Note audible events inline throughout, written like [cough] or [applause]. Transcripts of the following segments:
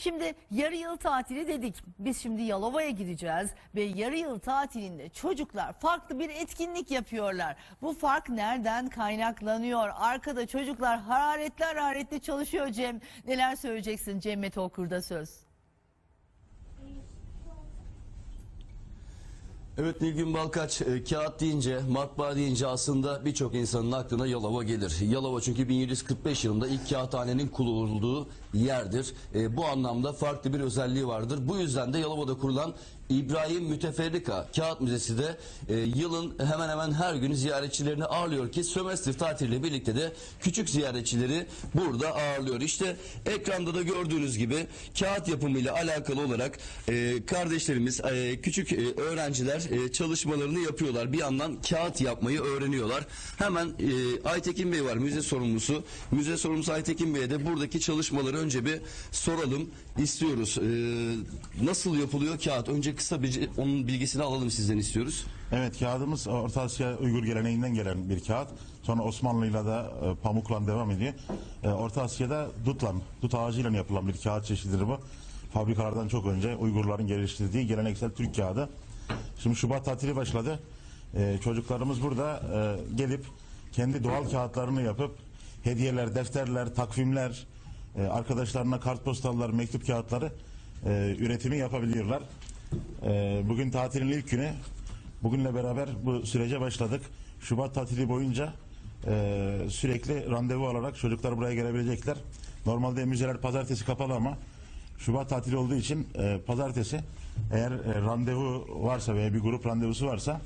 Şimdi yarı yıl tatili dedik. Biz şimdi Yalova'ya gideceğiz ve yarı yıl tatilinde çocuklar farklı bir etkinlik yapıyorlar. Bu fark nereden kaynaklanıyor? Arkada çocuklar hararetli hararetli çalışıyor Cem. Neler söyleyeceksin Cem Mete söz. Evet Nilgün Balkaç e, kağıt deyince, matbaa deyince aslında birçok insanın aklına Yalova gelir. Yalova çünkü 1745 yılında ilk kağıthanenin kurulduğu yerdir. E, bu anlamda farklı bir özelliği vardır. Bu yüzden de Yalova'da kurulan İbrahim Müteferrika Kağıt Müzesi de e, yılın hemen hemen her gün ziyaretçilerini ağırlıyor ki sömestr tatiliyle birlikte de küçük ziyaretçileri burada ağırlıyor. İşte ekranda da gördüğünüz gibi kağıt yapımıyla alakalı olarak e, kardeşlerimiz, e, küçük e, öğrenciler e, çalışmalarını yapıyorlar. Bir yandan kağıt yapmayı öğreniyorlar. Hemen e, Aytekin Bey var müze sorumlusu. Müze sorumlusu Aytekin Bey'e de buradaki çalışmaları önce bir soralım istiyoruz. E, nasıl yapılıyor kağıt? Önce kısa bir onun bilgisini alalım sizden istiyoruz. Evet kağıdımız Orta Asya Uygur geleneğinden gelen bir kağıt. Sonra Osmanlı'yla da e, pamukla devam ediyor. E, Orta Asya'da dutla, dut ağacıyla yapılan bir kağıt çeşididir bu. Fabrikalardan çok önce Uygurların geliştirdiği geleneksel Türk kağıdı. Şimdi Şubat tatili başladı. E, çocuklarımız burada e, gelip kendi doğal kağıtlarını yapıp hediyeler, defterler, takvimler, e, arkadaşlarına kartpostallar, mektup kağıtları e, üretimi yapabiliyorlar. E, bugün tatilin ilk günü. Bugünle beraber bu sürece başladık. Şubat tatili boyunca e, sürekli randevu alarak çocuklar buraya gelebilecekler. Normalde müzeler pazartesi kapalı ama Şubat tatili olduğu için e, pazartesi eğer e, randevu varsa veya bir grup randevusu varsa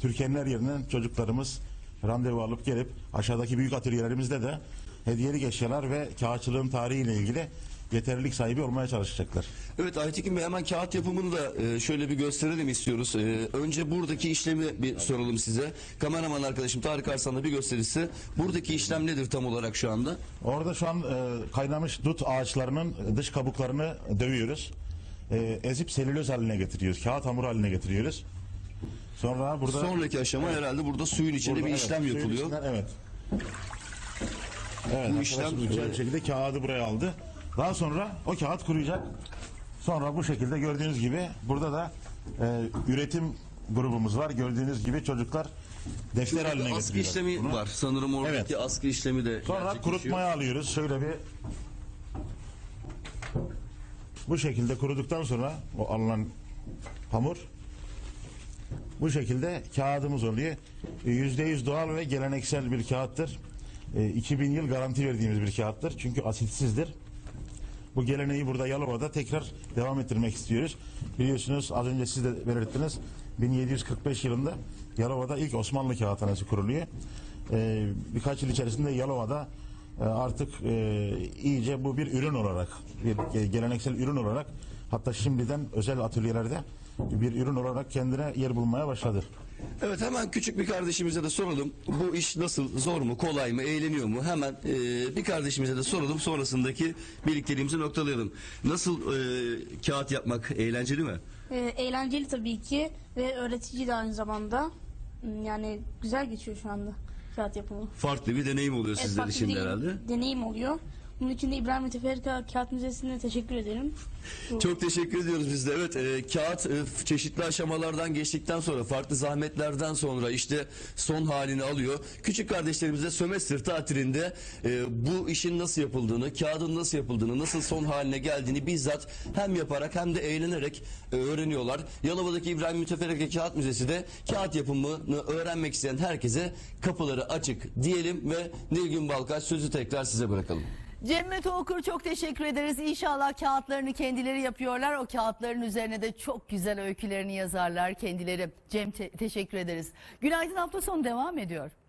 Türkiye'nin her yerinden çocuklarımız randevu alıp gelip aşağıdaki büyük atölyelerimizde de hediyelik eşyalar ve kağıtçılığın tarihiyle ilgili yeterlilik sahibi olmaya çalışacaklar. Evet Aytekin Bey hemen kağıt yapımını da e, şöyle bir gösterelim istiyoruz. E, önce buradaki işlemi bir soralım size. Kameraman arkadaşım Tarık Arslan'la bir gösterirse buradaki işlem nedir tam olarak şu anda? Orada şu an e, kaynamış dut ağaçlarının dış kabuklarını dövüyoruz. Ezip selüloz haline getiriyoruz. Kağıt hamuru haline getiriyoruz. Sonra burada Sonraki aşama herhalde burada suyun içinde burada, bir evet, işlem yapılıyor. içinden, evet. Evet, Bu bu işlem- güzel bir şekilde kağıdı buraya aldı. Daha sonra o kağıt kuruyacak. Sonra bu şekilde gördüğünüz gibi burada da e, üretim grubumuz var. Gördüğünüz gibi çocuklar defter haline Askı getiriyorlar. işlemi bunu. var. Sanırım oradaki askı işlemi de Sonra gerçekleşiyor. kurutmaya alıyoruz. Şöyle bir bu şekilde kuruduktan sonra o alınan hamur bu şekilde kağıdımız oluyor. Yüzde yüz doğal ve geleneksel bir kağıttır. E, 2000 yıl garanti verdiğimiz bir kağıttır. Çünkü asitsizdir. Bu geleneği burada Yalova'da tekrar devam ettirmek istiyoruz. Biliyorsunuz az önce siz de belirttiniz. 1745 yılında Yalova'da ilk Osmanlı kağıthanesi kuruluyor. Ee, birkaç yıl içerisinde Yalova'da e, artık e, iyice bu bir ürün olarak, bir geleneksel ürün olarak hatta şimdiden özel atölyelerde bir ürün olarak kendine yer bulmaya başladı. Evet hemen küçük bir kardeşimize de soralım. Bu iş nasıl? Zor mu? Kolay mı? Eğleniyor mu? Hemen e, bir kardeşimize de soralım. Sonrasındaki birlikteliğimizi noktalayalım. Nasıl e, kağıt yapmak? Eğlenceli mi? Ee, eğlenceli tabii ki ve öğretici de aynı zamanda. Hmm, Yani güzel geçiyor şu anda kağıt yapımı. Farklı bir deneyim oluyor Evet, sizler farklı için bir de deneyim- herhalde. Deneyim oluyor. Bunun için de İbrahim Müteferrika Kağıt Müzesi'ne teşekkür ederim. [laughs] Çok teşekkür ediyoruz biz de. Evet e, kağıt e, çeşitli aşamalardan geçtikten sonra farklı zahmetlerden sonra işte son halini alıyor. Küçük kardeşlerimiz de sömestr tatilinde e, bu işin nasıl yapıldığını, kağıdın nasıl yapıldığını, nasıl son haline geldiğini bizzat hem yaparak hem de eğlenerek e, öğreniyorlar. Yalova'daki İbrahim Müteferrika Kağıt Müzesi de kağıt yapımını öğrenmek isteyen herkese kapıları açık diyelim ve Nilgün Balkaç sözü tekrar size bırakalım. Cem Mete Okur çok teşekkür ederiz. İnşallah kağıtlarını kendileri yapıyorlar. O kağıtların üzerine de çok güzel öykülerini yazarlar kendileri. Cem te- teşekkür ederiz. Günaydın hafta sonu devam ediyor.